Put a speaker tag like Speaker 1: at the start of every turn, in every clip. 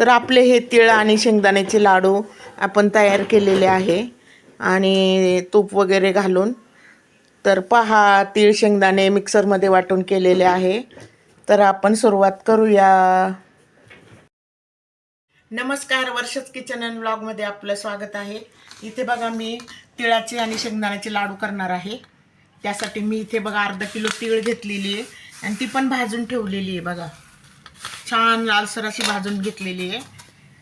Speaker 1: तर आपले हे तिळ आणि शेंगदाण्याचे लाडू आपण तयार केलेले आहे. आणि तूप वगैरे घालून. तर पहा तीळ शेंगदाणे मिक्सरमध्ये वाटून केलेले आहे. तर आपण सुरुवात करूया. नमस्कार वर्षच किचन अँड ब्लॉगमध्ये आपलं स्वागत आहे. इथे बघा मी तिळाचे आणि शेंगदाण्याचे लाडू करणार आहे. त्यासाठी मी इथे बघा अर्धा किलो तीळ घेतलेली आहे. आणि ती पण भाजून ठेवलेली आहे बघा. छान लालसर अशी भाजून घेतलेली आहे.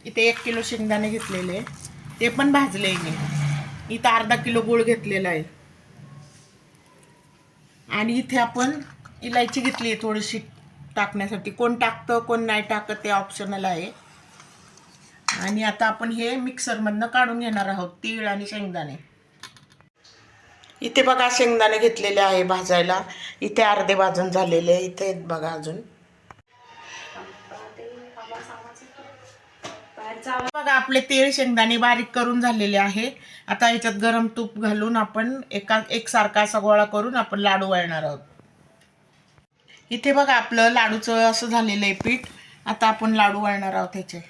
Speaker 1: इथे एक किलो शेंगदाणे घेतलेले आहे. ते पण भाजले मी. इथं अर्धा किलो गूळ घेतलेला आहे. आणि इथे आपण इलायची घेतली आहे थोडीशी टाकण्यासाठी. कोण टाकतं कोण नाही टाकत ते ऑप्शनल आहे. आणि आता आपण हे मिक्सरमधनं काढून घेणार आहोत तीळ आणि शेंगदाणे. इथे बघा शेंगदाणे घेतलेले आहे भाजायला. इथे अर्धे भाजून झालेले आहे. इथे आहेत बघा अजून. बघा आपले तेल शेंगदाणे बारीक करून झालेले आहे. आता याच्यात गरम तूप घालून आपण एका एकसारखा असा गोळा करून आपण लाडू वळणार आहोत. इथे बघा आपलं लाडूचं असं झालेलं आहे पीठ. आता आपण लाडू वळणार आहोत ह्याचे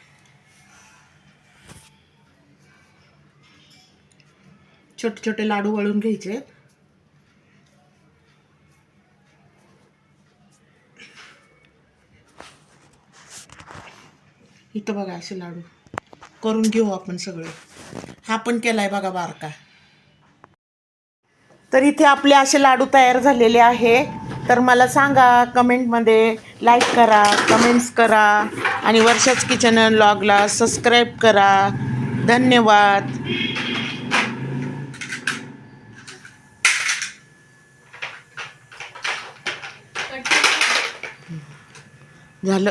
Speaker 1: छोटे छोटे लाडू वळून घ्यायचे. इथं बघा असे लाडू. करून घेऊ आपण सगळे. हा पण केला आहे बघा बारका. तर इथे आपले असे लाडू तयार झालेले आहे. तर मला सांगा कमेंटमध्ये लाईक करा कमेंट्स करा आणि वर्षाच किचन लॉगला सबस्क्राईब करा. धन्यवाद. झालं.